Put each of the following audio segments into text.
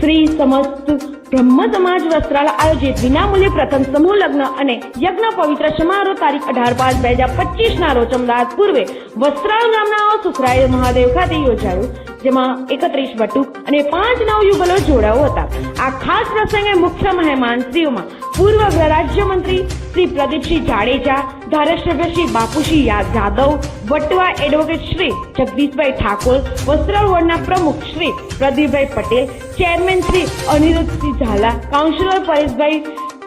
શ્રી સમસ્ત બ્રહ્મ સમાજ વસ્ત્રાલય આયોજિત વિનામૂલ્ય પ્રથમ સમૂહ લગ્ન અને યજ્ઞ પવિત્ર સમારોહ તારીખ અઢાર પાંચ બે હજાર પચીસ ના રોજ અમદાવાદ પૂર્વે વસ્ત્રાલ ગામના સુખરાય મહાદેવ ખાતે યોજાયું. જેમાં એકત્રીસ બટુક અને પાંચ નવ યુગલો જોડાઓ હતા. આ ખાસ પ્રસંગે મુખ્ય મહેમાન શ્રીઓમાં પૂર્વ ગૃહ રાજ્યમંત્રી શ્રી પ્રદીપસિંહ જાડેજા, ધારાસભ્ય શ્રી બાપુસિંહ જાદવ, વટવા એડવોકેટ શ્રી જગદીશભાઈ ઠાકોર વસ્ત્રાલ વોર્ડના પ્રમુખ Shri Pradeepbhai Patel chairman Shri Aniruddhsinh Jhala councillor Pareshbhai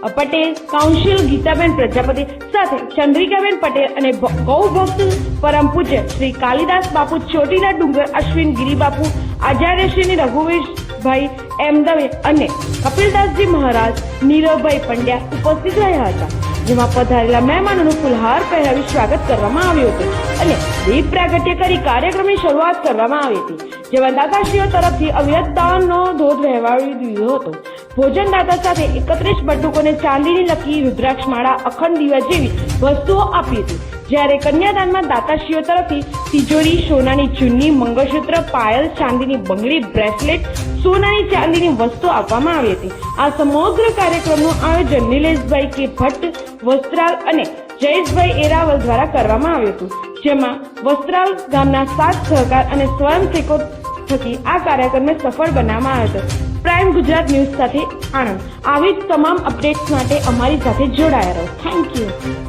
Patel council Geetaben, Prajapati સાથે ચંદ્રિકાબેન પટેલ અને ગૌભક્ત પરમ પૂજ્ય શ્રી કાલિદાસ બાપુ, ચોટીલા ડુંગર, અશ્વિન ગિરિબાપુ બાપુ આચાર્યશ્રીની રઘુવેશભાઈ એમ દવે અને કપિલદાસજી મહારાજ, નીરવભાઈ પંડ્યા ઉપસ્થિત રહ્યા હતા. જેમાં પધારેલા મહેમાનોનું ફુલહાર પહેરાવી સ્વાગત કરવામાં આવ્યું હતું અને દીપ પ્રાગટ્ય કરી કાર્યક્રમની શરૂઆત કરવામાં આવી હતી. જેમાં દાદાશ્રીઓ તરફથી અવિરત ધોધ વહેવાડી દીધો હતો. ભોજન દાતા સાથે એકત્રીસ બટુકોને ચાંદીની લકી રુદ્રાક્ષ માળા અખંડ દીવા જેવી વસ્તુઓ આપી હતી. જ્યારે કન્યાદાનમાં દાતાશ્રીઓ તરફથી તિજોરી, સોનાની ચુન્ની, મંગળસૂત્ર, પાયલ, ચાંદીની બંગડી, બ્રેસલેટ, સોનાની ચાંદીની વસ્તુ આપવામાં આવી હતી. આ સમગ્ર કાર્યક્રમનું આયોજન નિલેશભાઈ કે ભટ્ટ, વસ્ત્રાલ અને જયેશભાઈ એરાવલ દ્વારા કરવામાં આવ્યું હતું. જેમાં વસ્ત્રાલ ગામના સાત સહકાર અને સ્વયંસેવકો થકી આ કાર્યક્રમને સફળ બનાવવામાં આવ્યો હતો. પ્રાઇમ ગુજરાત ન્યૂઝ સાથે આણંદ. આવી જ તમામ અપડેટ્સ માટે અમારી સાથે જોડાયા રહો. Thank you.